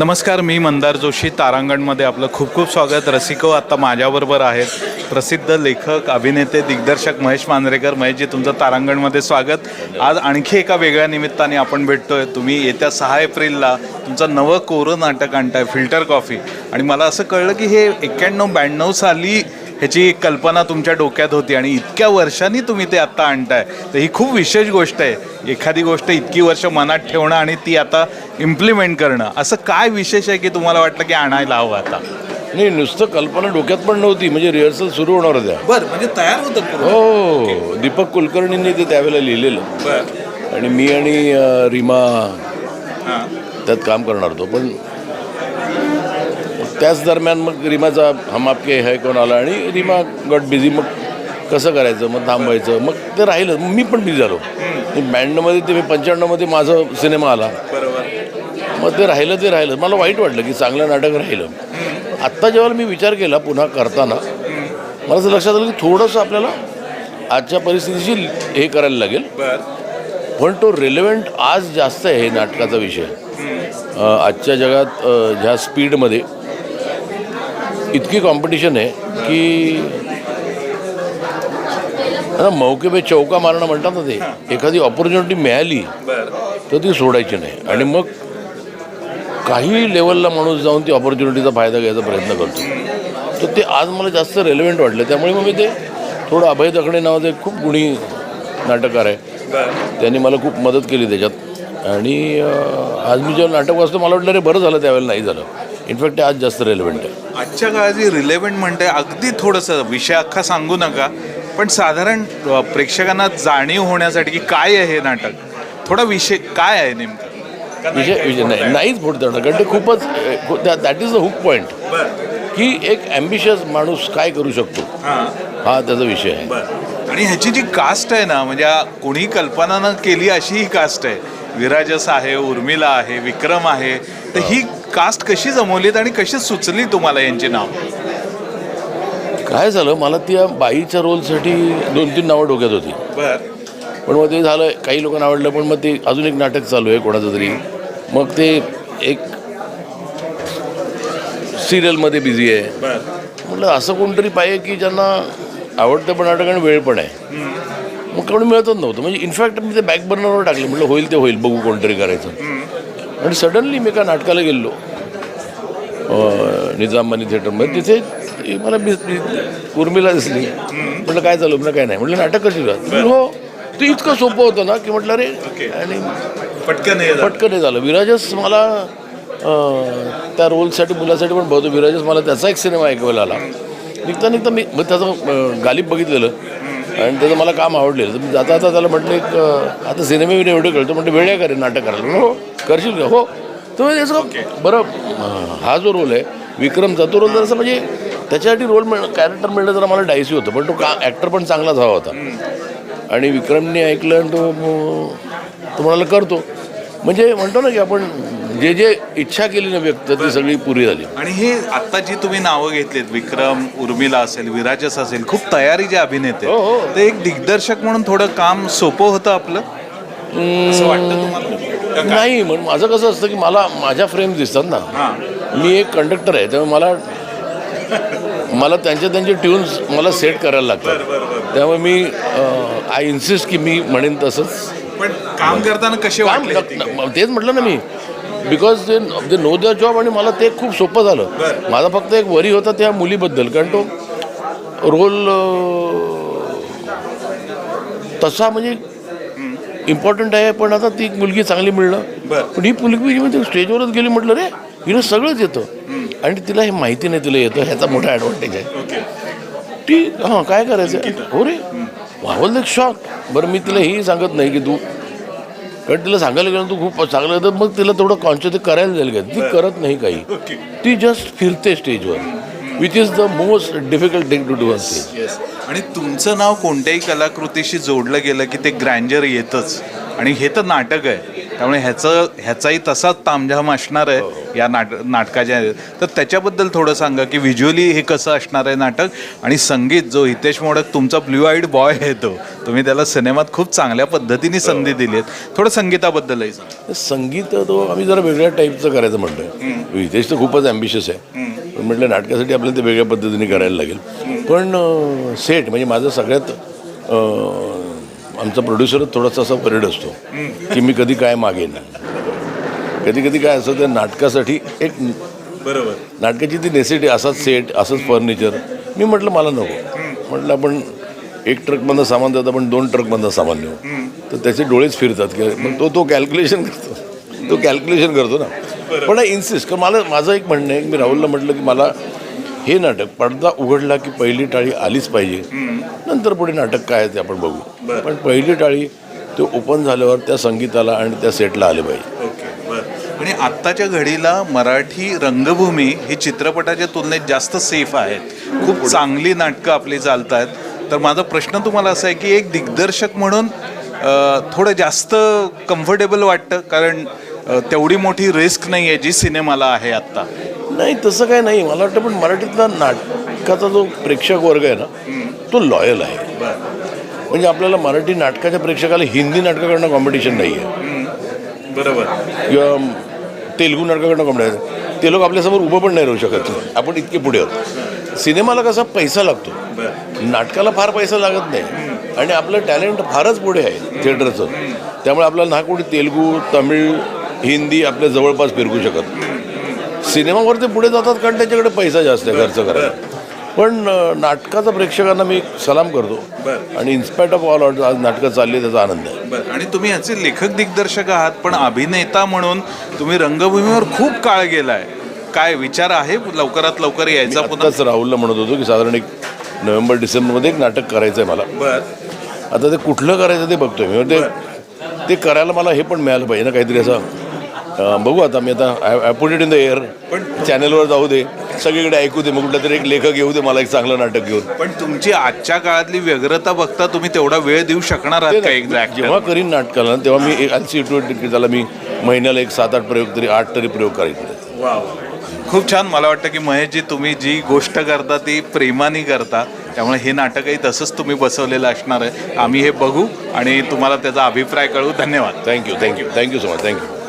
नमस्कार मी मंदार जोशी तारांगणमध्ये आपलं खूप खूप स्वागत. रसिको आत्ता माझ्याबरोबर आहेत. प्रसिद्ध लेखक अभिनेते दिग्दर्शक महेश मांजरेकर. महेशजी तुमचं तारांगणमध्ये स्वागत. आज आणखी एका वेगळ्या निमित्ताने आपण भेटतोय. तुम्ही येत्या सहा एप्रिलला तुमचं नवं कोरं नाटक आणताय फिल्टर कॉफी. आणि मला असं कळलं की हे एक्क्याण्णव ब्याण्णव साली ह्याची कल्पना तुमच्या डोक्यात होती आणि इतक्या वर्षांनी तुम्ही ते आत्ता आणताय. तर ही खूप विशेष गोष्ट आहे. एखादी गोष्ट इतकी वर्ष मनात ठेवणं आणि ती आता इम्प्लिमेंट करणं असं काय विशेष आहे की तुम्हाला वाटलं की आणायला हवं आता? नाही नुसतं कल्पना डोक्यात पण नव्हती. म्हणजे रिहर्सल सुरू होणार होत्या. बरं म्हणजे तयार होतं हो दीपक कुलकर्णींनी ते त्यावेळेला लिहिलेलं. बरं. आणि मी आणि रीमा त्यात काम करणार होतो. पण त्याच दरम्यान मग रीमाचा हम आपके है कोण आला? आणि रीमा गट बिझी मग कसं करायचं? मग थांबायचं मग ते राहिलं. मी पण बिझी झालो. ब्याण्णवमध्ये ते मी पंच्याण्णवमध्ये माझा सिनेमा आला. मग ते राहिलं ते राहिलं. मला वाईट वाटलं की चांगलं नाटक राहिलं. आत्ता जेव्हा मी विचार केला पुन्हा करताना मला असं लक्षात आलं की थोडंसं आपल्याला आजच्या परिस्थितीशी हे करायला लागेल. पण तो रिलेव्हंट आज जास्त आहे हे नाटकाचा विषय. आजच्या जगात ह्या स्पीडमध्ये इतकी कॉम्पिटिशन आहे की आता मौके पे चौका मारणं म्हणतात ना ते. एखादी ऑपॉर्च्युनिटी मिळाली तर ती सोडायची नाही. आणि मग काही लेवलला माणूस जाऊन ती ऑपॉर्च्युनिटीचा फायदा घ्यायचा प्रयत्न करतो. तर ते आज मला जास्त रेलेव्हंट वाटलं. त्यामुळे मग मी ते थोडं अभय दखणे नावाचं एक खूप गुणी नाटककार आहे. त्यांनी मला खूप मदत केली त्याच्यात. आणि आज मी जेव्हा नाटक वाचतो मला वाटलं रे बरं झालं त्यावेळेला नाही झालं. इनफॅक्ट आज जास्त रेलेव्हंट आहे. आजच्या काळाची रिलेव्हंट म्हणते अगदी थोडंसं विषय अख्खा सांगू नका पण साधारण अ, प्रेक्षकांना जाणीव होण्यासाठी की काय आहे हे नाटक? थोडा विषय काय आहे नेमकं? विषय विषय नाही नाहीच पुढे जाणार कारण ते खूपच that is the hook point बरं. की एक ॲम्बिशियस माणूस काय करू शकतो? हां. हा त्याचा विषय आहे. बरं. आणि ह्याची जी कास्ट आहे ना म्हणजे आ- कोणी कल्पना न केली अशी ही कास्ट आहे. विराजस आहे उर्मिला आहे विक्रम आहे. तर ही कास्ट कशी जमवलीत आणि कशी सुचली तुम्हाला यांची नाव? काय झालं मला त्या बाईच्या रोलसाठी दोन तीन नावं डोक्यात होती. पण मग ते झालं काही लोकांना आवडलं पण मग ते अजून एक नाटक चालू आहे कोणाचं तरी. मग ते एक सिरियलमध्ये बिझी आहे. म्हटलं असं कोणतरी पाहिजे की ज्यांना आवडतं पण नाटक आणि वेळ पण आहे. मग कोणी मिळतच नव्हतं. म्हणजे इनफॅक्ट मी ते बॅक बर्नरवर टाकलं. म्हटलं होईल ते होईल बघू कोणतरी करायचं. आणि सडनली मी एका नाटकाला गेलो निजामबानी थिएटरमध्ये. तिथे मला उर्मिला दिसली. म्हटलं काय चालू म्हटलं काय नाही. म्हटलं नाटक कशी म्हटलं, हो ते इतकं सोपं होतं ना की म्हटलं रे आणि पटकन. पटकन झालं. विराजस मला त्या रोलसाठी मुलासाठी पण बघतो. विराजस मला त्याचा एक सिनेमा ऐकवायला आला. निघता निघता मी मग त्याचं गालिब बघितलेलं. आणि त्याचं मला काम आवडलेलं तर मी जाता जाता त्याला म्हटलं एक आता सिनेमे बिने एवढे कळतो म्हटलं वेळ आहे का रे नाटक करायला. हो करशील का? हो. तर त्याचं बरं हा जो रोल आहे विक्रमचा तो रोल जरासा म्हणजे त्याच्यासाठी रोल मिळ कॅरेक्टर मिळणं जरा मला डायसी होतं. पण तो का ॲक्टर पण चांगलाच हवा होता. आणि विक्रमने ऐकलं आणि तो म- तो म्हणाला करतो. म्हणजे म्हणतो ना की आपण जे जे इच्छा केली ना व्यक्त ती सगळी पुरी झाली. आणि हे आता जी तुम्ही नावं घेतलीत विक्रम उर्मिला असेल विराजस असेल खूप तयारी जे अभिनेते हो, हो. ते एक दिग्दर्शक म्हणून थोडं काम सोपं होतं आपलं? असं वाटतं तुम्हाला? का काय? नाही म्हणून माझं कसं असतं की मला माझ्या फ्रेम दिसतात ना. हां. मी एक कंडक्टर आहे त्यामुळे मला मला त्यांचे त्यांचे ट्यून्स मला सेट करायला लागतात. त्यामुळे मी आय इन्सिस्ट की मी म्हणेन तसंच. पण काम करताना कसे काम वाटले ते? तेच म्हटलं ना मी. बिकॉज ते दे नो द जॉब आणि मला ते खूप सोपं झालं. माझा फक्त एक वरी होता त्या मुलीबद्दल कारण तो रोल तसा म्हणजे इम्पॉर्टंट आहे पण आता ती मुलगी चांगली मिळणं. पण ही मुलगी म्हणजे स्टेजवरच गेली म्हटलं रे. हिला सगळंच येतं. आणि तिला हे माहिती नाही तिला येतं ह्याचा मोठा ॲडव्हान्टेज आहे. ती हां काय करायचं? हो रे. वावल एक शॉक बरं मी तिला हेही सांगत नाही की तू कारण तिला सांगायला गेलं तू खूप चांगलं तर मग तिला थोडं कॉन्शियस करायला जाईल का ती करत नाही काही. ती जस्ट फिरते स्टेजवर which is the most difficult thing to do stage yes आणि तुमचं नाव कोणत्याही कलाकृतीशी जोडलं गेलं की ते ग्रँजर येतच. आणि हे तर नाटक आहे. त्यामुळे ह्याचं ह्याचाही तसाच तामझाम असणार आहे. या नाट नाटकाच्या तर त्याच्याबद्दल थोडं सांगा की व्हिज्युअली हे कसं असणार आहे नाटक आणि संगीत जो हितेश मोडक तुमचा ब्ल्यू आईड बॉय आहे तो तुम्ही त्याला सिनेमात खूप चांगल्या पद्धतीने संधी दिली आहे थोडं संगीताबद्दलही सांगा. संगीत तो आम्ही जरा वेगळ्या टाईपचं करायचं म्हणतोय. हितेश तर खूपच ॲम्बिशियस आहे. पण म्हटलं नाटकासाठी आपल्याला ते वेगळ्या पद्धतीने करायला लागेल. पण सेट म्हणजे माझं सगळ्यात आमचा प्रोड्युसरच थोडासा असा परेड असतो की मी कधी काय मागेन. कधी कधी काय असं त्या नाटकासाठी एक बरोबर. नाटकाची ती नेसिटी असाच सेट असंच फर्निचर मी म्हटलं मला नको. म्हटलं आपण एक ट्रकमधनं सामान देतो आपण दोन ट्रकमधनं सामान नेऊ तर त्याचे डोळेच फिरतात की मग तो तो कॅल्क्युलेशन करतो. तो कॅल्क्युलेशन करतो ना. पण इन्सिस्ट कारण मला माझं एक म्हणणं आहे मी राहुलला म्हटलं की मला हे नाटक पडदा उघडला की पहिली टाळी आलीच पाहिजे. नंतर पुढे नाटक काय आहे ते आपण बघू. पण पहिली टाळी ते ओपन झाल्यावर त्या संगीताला आणि त्या सेटला आले पाहिजे. आणि आत्ताच्या घडीला मराठी रंगभूमी ही चित्रपटाच्या तुलनेत जास्त सेफ आहेत. खूप चांगली नाटकं आपली चालत आहेत तर माझा प्रश्न तुम्हाला असा आहे की एक दिग्दर्शक म्हणून थोडं जास्त कम्फर्टेबल वाटतं? कारण तेवढी मोठी रिस्क नाही आहे जी सिनेमाला आहे आत्ता. नाही तसं काय नाही. मला वाटतं पण मराठीतला नाटकाचा जो प्रेक्षक वर्ग आहे ना तो लॉयल आहे. म्हणजे आपल्याला मराठी नाटकाच्या प्रेक्षकाला हिंदी नाटकाकडनं कॉम्पिटिशन नाही आहे बरोबर. किंवा तेलुगू नाटकाकडनं कॉम्पिटिशन ते लोक आपल्यासमोर उभं पण नाही राहू शकत. आपण इतके पुढे आहोत. सिनेमाला कसा पैसा लागतो? नाटकाला फार पैसा लागत नाही. आणि आपलं टॅलेंट फारच पुढे आहे थिएटरचं. त्यामुळे आपल्याला ना कोणी तेलुगू तमिळ हिंदी आपल्या जवळपास फिरकू शकत सिनेमावर ते पुढे जातात कारण त्याच्याकडे पैसा जास्त आहे खर्च करायला. पण नाटकाचा प्रेक्षकांना मी सलाम करतो. आणि इन्स्पायर्ट ऑफ ऑल आज नाटकं चालली त्याचा आनंद आहे. बरं. आणि तुम्ही ह्याचे लेखक दिग्दर्शक आहात पण अभिनेता म्हणून तुम्ही रंगभूमीवर खूप काळ गेलाय. काय विचार आहे? लवकरात लवकर यायचा पुन्हा? आत्ताच राहुलला म्हणत होतो की साधारण एक नोव्हेंबर डिसेंबरमध्ये एक नाटक करायचं आहे मला. बर. आता ते कुठलं करायचं ते बघतोय मी. ते ते करायला मला हे पण मिळालं पाहिजे ना काहीतरी असं. बघू आता मी आता I put it in the air पण चॅनलवर जाऊ दे. सगळीकडे ऐकू दे मग कुठला तरी एक लेखक येऊ दे मला एक चांगलं नाटक घेऊन. पण तुमची आजच्या काळातली व्यग्रता बघता तुम्ही तेवढा वेळ देऊ शकणार आहात का एक actor? जेव्हा करीन नाटकाला तेव्हा मी एक सी टू त्याला मी महिन्याला एक सात आठ प्रयोग तरी आठ तरी प्रयोग करायचे खूप छान. मला वाटतं की महेशजी तुम्ही जी गोष्ट करता ती प्रेमाने करता त्यामुळे हे नाटकही तसंच तुम्ही बसवलेलं असणार आहे. आम्ही हे बघू आणि तुम्हाला त्याचा अभिप्राय कळू धन्यवाद. Thank you thank you thank you so much thank you